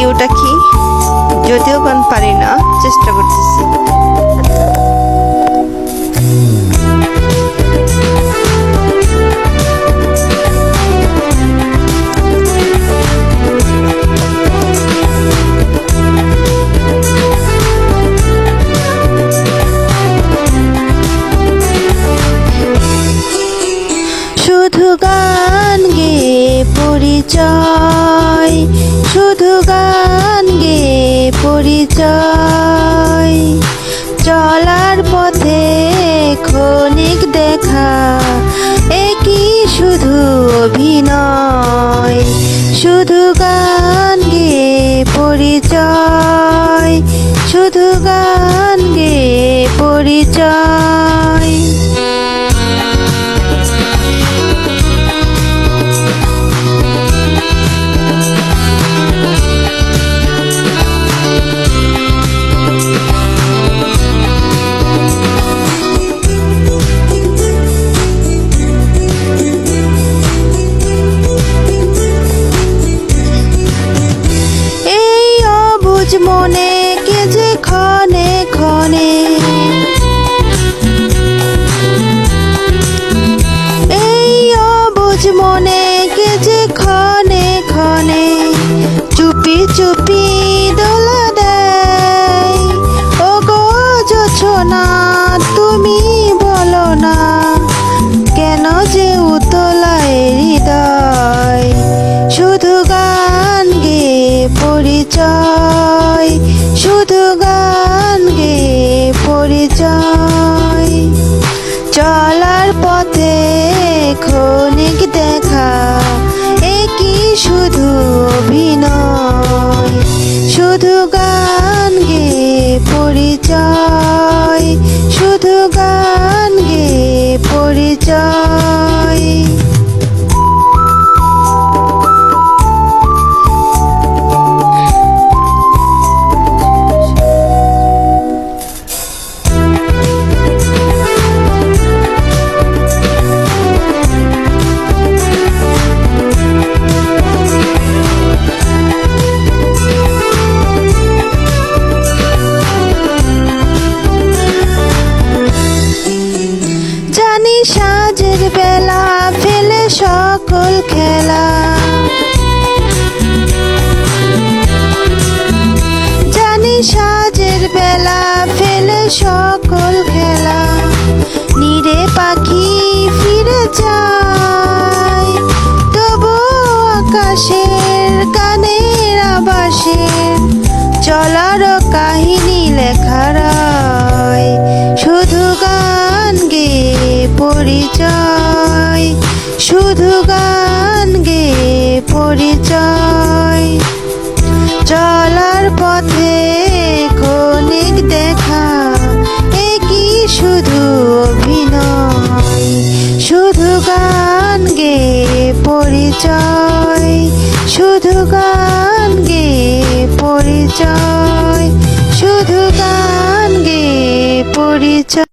দেখি ওটা কি? যদিও গান পারি না চেষ্টা করতেছি। শুধু গান গে পরিচয়। শুধু গান গে পরিচয়। চলার পথে ক্ষণিক দেখা একই শুধু অভিনয়? শুধু গান গে পরিচয়। শুধু গান গে পরিচয়। চুপি দোলা দেয়। ও গো না তুমি বলো না, কেন যে উতলায় হৃদয়? শুধু গান গে পরিচয়, শুধু গান গে পরিচয়। চলার পথে ক্ষণিক দেখা একই শুধু অভিনয়? পরিচয় সাজের বেলা ফেলে সকল খেলা। জানি সাজের বেলা ফেলে সকল খেলা। নিরে পাখি ফিরে যায়, তবু আকাশের গানের আবাসের চলার কাহিনী লেখা পরিচয়, শুধু গান গে পরিচয়। চলার পথে খনিক দেখা একই শুধু অভিনয়? শুধু গান গে পরিচয়, শুধু গান গে পরিচয়, শুধু গান গে পরিচয়।